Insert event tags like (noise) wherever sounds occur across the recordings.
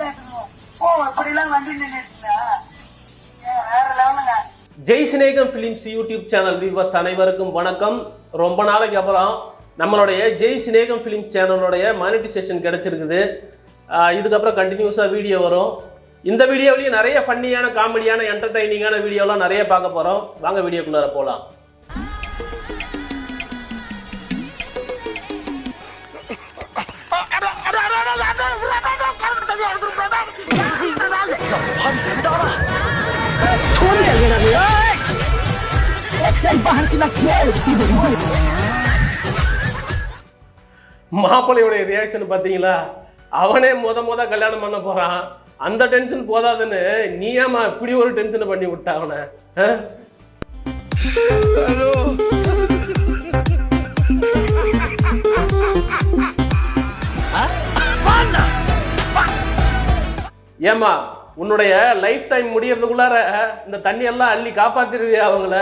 ஓ, இப்படிலாம் வண்டி நின்னுட்டுனா, வேற level Jai Snegam films YouTube channel viewers அனைவருக்கும் வணக்கம் ரொம்ப நாளைக்கு அப்புறம் நம்மளுடைய ஜெய் சினேகம் ஃபிலிம் சேனலுடைய மானிட்டைசேஷன் கிடச்சிருக்குது இதுக்கப்புறம் கண்டினியூஸாக வீடியோ வரும் இந்த வீடியோவிலையும் நிறைய ஃபன்னியான காமெடியான என்டர்டைனிங்கான வீடியோலாம் நிறைய பார்க்க போகிறோம் வாங்க வீடியோக்குள்ளார போகலாம் மாப்பிள்ளையுடைய ரியாக்ஷன் பார்த்தீங்களா? அவனே முத முத கல்யாணம் பண்ண போகிறான் அந்த டென்ஷன் போதாதுன்னு நீ ஏமா இப்படி ஒரு டென்ஷனை பண்ணி விட்ட அவனை? ஏமா உன்னுடைய லைஃப் டைம் முடியறதுக்குள்ளார இந்த தண்ணி எல்லாம் அள்ளி காப்பாத்திருவியா அவங்கள?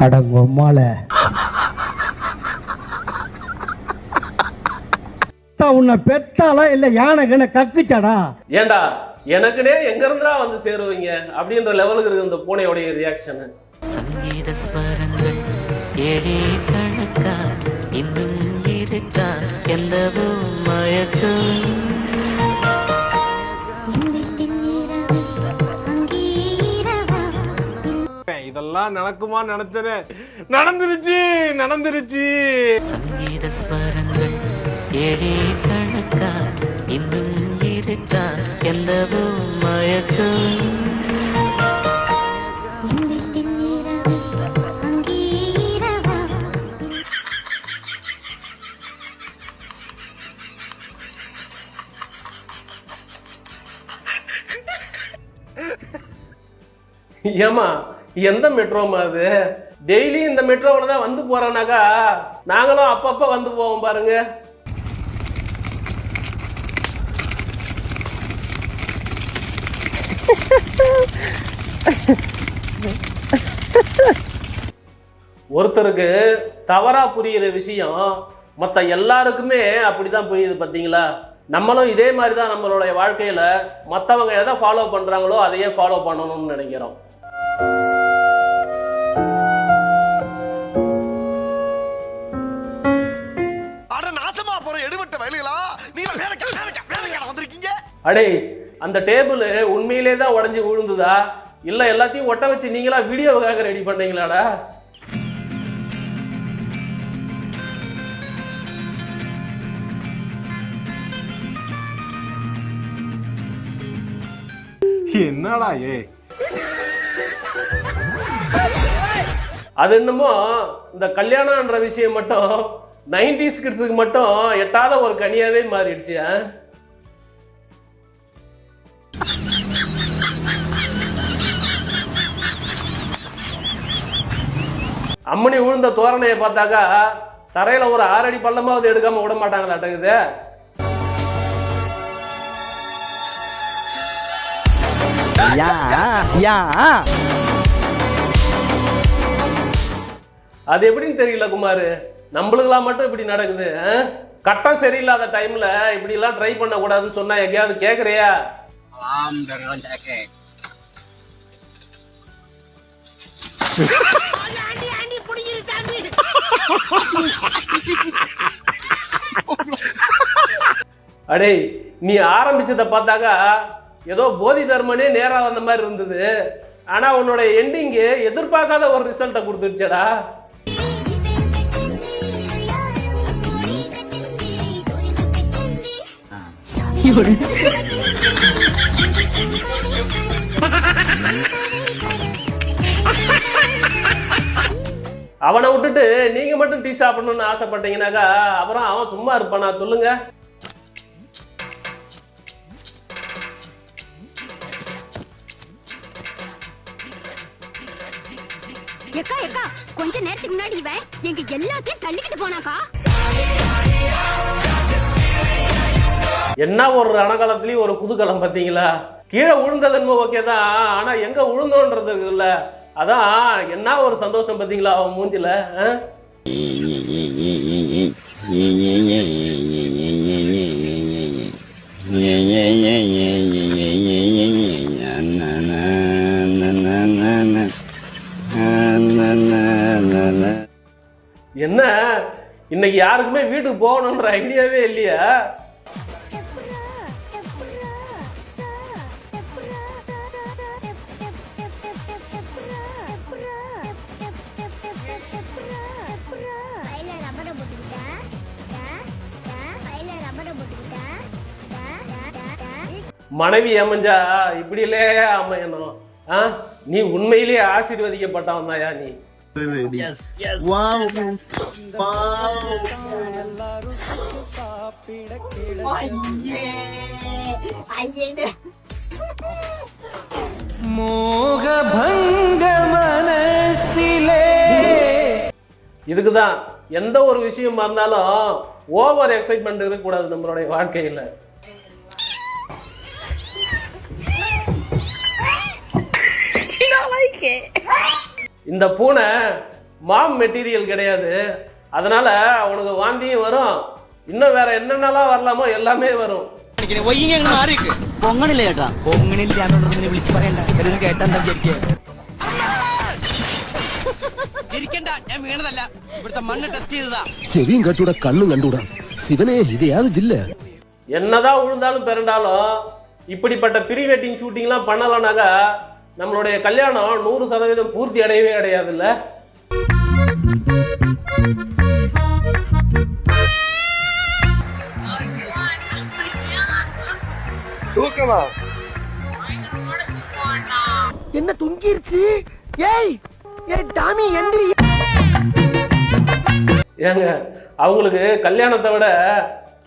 அடங்கொம்மால உன்னை பெத்தாளா இல்ல யானை கண்ண கக்குச்சாடா? ஏண்டா எனக்குனே எங்க இருந்துடா வந்து சேருவீங்க? அப்படின்ற லெவலுக்கு இருக்கு இந்த பூனையோடைய ரியாக்ஷன் சங்கீத ஸ்வரங்கள் ஏழே கணக்கா இன்னும் இருக்கா என்னவோ மயக்கம். இதெல்லாம் நடக்குமா நினைச்சனே. நடந்துருச்சு நடந்துருச்சு. சங்கீத ஸ்வரங்கள் ஏழே கணக்கா இன்னும் இருக்கா என்னவோ மயக்கம். ஏமா எந்த மெட்ரோமா அது? டெய்லி இந்த மெட்ரோவில் தான் வந்து போகிறோன்னாக்கா நாங்களும் அப்பப்போ வந்து போவோம் பாருங்க. ஒருத்தருக்கு தவறாக புரியுற விஷயம் மற்ற எல்லாருக்குமே அப்படி தான் புரியுது பார்த்தீங்களா நம்மளும் இதே மாதிரி தான் நம்மளுடைய வாழ்க்கையில் மற்றவங்க எதை ஃபாலோ பண்ணுறாங்களோ அதையே ஃபாலோ பண்ணணும்னு நினைக்கிறோம். அடே அந்த டேபிள் உண்மையிலே தான் உடஞ்சி விழுந்துதா? இல்லை எல்லாத்தையும் ஒட்ட வச்சு நீங்களா வீடியோவுக்காக ரெடி பண்ணீங்களாடா? என்னடா ஏ? அது என்னமோ இந்த கல்யாணம்ன்ற விஷயம் மட்டும் நைன்டிஸ் கிட்ஸுக்கு மட்டும் எட்டாத ஒரு கனியாவே மாறிடுச்சு ஆ? அம்மனி விழுந்த தோரணையை பார்த்தாக்கா தரையில ஒரு ஆறடி பள்ளமாவது எடுக்காம விட மாட்டாங்களாட்டங்குது அது எப்படின்னு தெரியல குமார் நம்மளுக்கெல்லாம் மட்டும் இப்படி நடக்குது? கட்டம் சரியில்லாத டைம்ல இப்படி எல்லாம் ட்ரை பண்ண கூடாதுன்னு சொன்னா எங்கேயாவது கேக்குறியா அடே நீ ஆரம்பிச்சதை பார்த்தாக்கா ஏதோ போதி தர்மனே நேரா வந்த மாதிரி இருந்தது. ஆனா உன்னோட எண்டிங்கு எதிர்பார்க்காத ஒரு ரிசல்ட்டை கொடுத்துருச்சடா. (laughs) அவனை விட்டுட்டு நீங்க மட்டும் டீ சாப்பிடணும்னு ஆசைப்பட்டீங்கன்னாக்கா அப்புறம் அவன் சும்மா இருப்பானா? சொல்லுங்க. எக்கா எக்கா கொஞ்ச நேரத்துக்கு முன்னாடி இவன் எங்க எல்லாத்தையும் தள்ளிக்கிட்டு போனாக்கா? என்ன ஒரு ரணகாலத்துலயும் ஒரு குதூகலம் பார்த்தீங்களா? கீழே விழுந்தது என்னமோ ஓகே தான் ஆனா எங்க விழுந்தோன்றது இருக்குல்ல அதான் என்ன ஒரு சந்தோஷம் பார்த்தீங்களா அவன் மூஞ்சில ஆ? என்ன இன்னைக்கு யாருக்குமே வீட்டுக்கு போகணுன்ற ஐடியாவே இல்லையா மனைவி அமைஞ்சா இப்படியிலே அமையணும். ஆ நீ உண்மையிலேயே ஆசீர்வதிக்கப்பட்டவன் தாயா நீ. ஐயே இதுக்கு தான் எந்த ஒரு விஷயமா இருந்தாலும் ஓவர் எக்ஸைட்மெண்ட் இருக்கக்கூடாது நம்மளுடைய வாழ்க்கையில். இந்த பூனை மாம் மெட்டீரியல் கிடையாது அதனால உனக்கு வாந்தியும் வரும் இன்னும் வேற என்னென்னலாம் வரலாமோ எல்லாமே வரும் പൊങ്ങണില്ല ചേട്ടാ പൊങ്ങണില്ല എന്നുള്ളത് വിളിച്ചു പറയണ്ട ഇത് കേട്ടാ എന്താ വിചാരിക്കുക ചിരിക്കണ്ട ഞാൻ വീണതല്ല ഇവിടുത്തെ മണ്ണ് ടെസ്റ്റ് ചെയ്തതാ ചെവിയും കട്ടൂടാ കണ്ണും കണ്ടൂടാ ശിവനെ ഇത് യാതൊരു ജില്ല என்னதான் விழுந்தாலும் பிறண்டாலும் இப்படிப்பட்ட ப்ரீ வெட்டிங் ஷூட்டிங்லாம் பண்ணலனாக்கா நம்மளுடைய கல்யாணம் நூறு சதவீதம் பூர்த்தி அடையவே அடையாதுல்ல? என்ன துங்கிருச்சு? ஏய் ஏய் டாமி எந்திரி. ஏங்க அவங்களுக்கு கல்யாணத்தை விட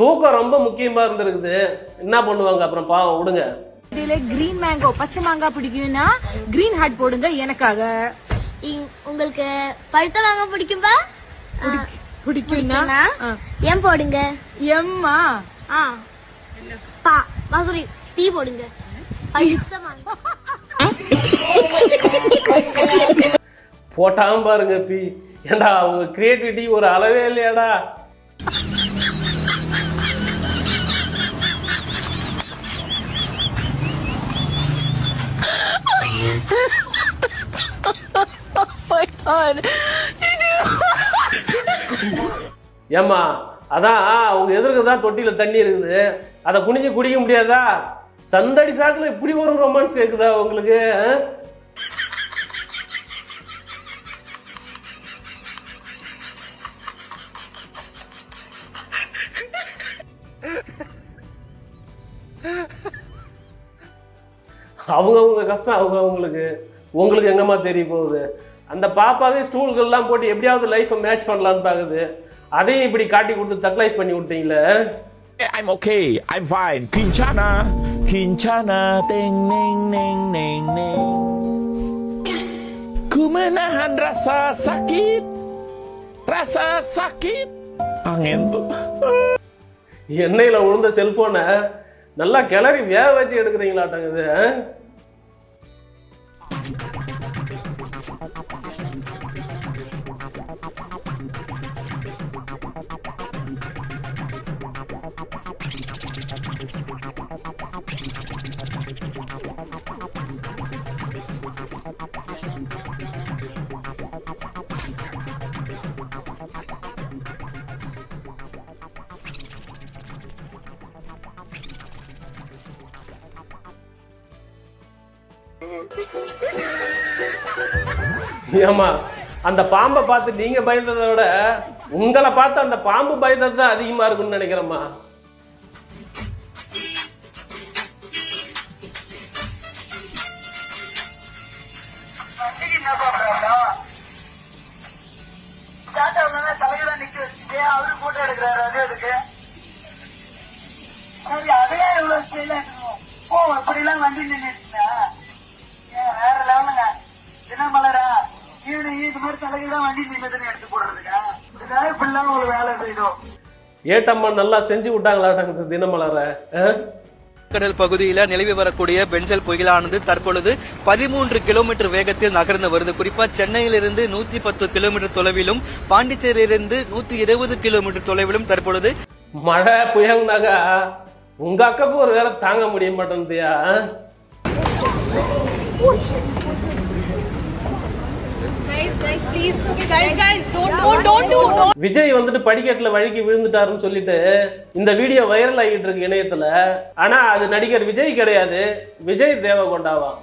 தூக்கம் ரொம்ப முக்கியமா இருந்திருக்குது. என்ன பண்ணுவாங்க? அப்புறம் பாவம் விடுங்க. இதுல கிரீன் மேங்கோ பச்சை மாங்காய் பிடிக்கும்னா கிரீன் ஹார்ட் போடுங்க எனக்காக. உங்களுக்கு பழுத்த வாங்க பிடிக்கும்பா? பிடிக்கும்னா? ஏன் போடுங்க. எம்மா ஆ? பா மதுரை டீ போடுங்க. பழுத்த வாங்க போட்டாம பாருங்க பி ஏண்டா அவங்க கிரியேட்டிவிட்டி ஒரு அளவே இல்லையாடா? (laughs) ஏம்மா அதான் அவங்க எதிர்க்க தான் தொட்டியில் தண்ணி இருக்குது. அதை குனிஞ்சு குடிக்க முடியாதா? சந்தடி சாக்குல இப்படி ஒரு ரொமான்ஸ் கேட்குதா உங்களுக்கு அவங்கவுங்க கஷ்டம் அவங்க அவங்களுக்கு உங்களுக்கு எங்கம்மா தெரிய போகுது அந்த பாப்பாவே ஸ்டூல்கள்லாம் போட்டு எப்படியாவது லைஃப்பை மேட்ச் பண்ணலான்னு பார்க்குது அதையும் இப்படி காட்டி கொடுத்து தக் லைஃப் பண்ணி விட்டீங்களே I'm okay. I'm fine. Kinchana. Kinchana. Ting, ning, ning, ning, ning. Ku menahan rasa sakit. Rasa sakit. Angin tuh. எண்ணெயில் விழுந்த செல்போனை நல்லா கிளறி வேக வச்சு எடுக்கிறீங்களாட்டங்குது ஆ? (laughs) ஏமா அந்த பாம்பை பார்த்து நீங்க பயந்ததை விட உங்களை பார்த்து அந்த பாம்பு பயந்தது தான் அதிகமாக இருக்கும்னு நினைக்கிறேம்மா. சரி அதே எவ்வளவு ஸ்டைலா இருக்கணும் ஓ அப்படிலாம் வண்டி நின்றுச்சுன்னா தலைகள்லாம் வண்டி நின்றுதுன்னு எடுத்து போடுறதுக்கா? இதுக்காக இப்படிலாம் ஒரு வேலை செய்யணும். ஏட்டம்மா நல்லா செஞ்சு விட்டாங்களாட்டங்குது தினமலர கடல் பகுதியில நிலவி வரக்கூடிய பெஞ்சல் புயலானது தற்பொழுது பதிமூன்று கிலோமீட்டர் வேகத்தில் நகர்ந்து வருது. குறிப்பா சென்னையிலிருந்து நூத்தி பத்து கிலோமீட்டர் தொலைவிலும் பாண்டிச்சேரியிலிருந்து நூத்தி இருபது கிலோமீட்டர் தொலைவிலும் தற்பொழுது மழை புயல்னாக்கா உங்க அக்காக்கு ஒரு வேற தாங்க முடிய மாட்டேன்தியா விஜய் வந்துட்டு படிக்கட்டுல வழுக்கி விழுந்துட்டாருன்னு சொல்லிட்டு இந்த வீடியோ வைரல் ஆகிட்டு இருக்கு இணையத்துல. ஆனா அது நடிகர் விஜய் கிடையாது. விஜய் தேவகொண்டாவான்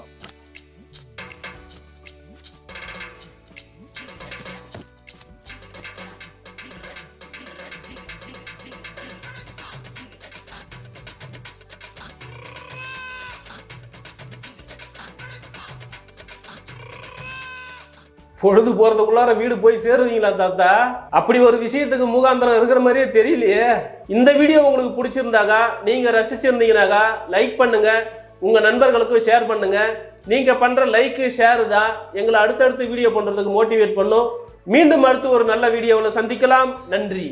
பொழுது போறதுக்குள்ளார வீடு போய் சேருவீங்களா தாத்தா? அப்படி ஒரு விஷயத்துக்கு முகாந்திரம் இருக்கிற மாதிரியே தெரியலையே. இந்த வீடியோ உங்களுக்கு பிடிச்சிருந்தாக்கா நீங்க ரசிச்சிருந்தீங்கனாக்கா லைக் பண்ணுங்க. உங்க நண்பர்களுக்கும் ஷேர் பண்ணுங்க. நீங்க பண்ற லைக்கு ஷேரு தான் எங்களை அடுத்தடுத்து வீடியோ பண்றதுக்கு மோட்டிவேட் பண்ணும். மீண்டும் அடுத்து ஒரு நல்ல வீடியோவில் சந்திக்கலாம். நன்றி.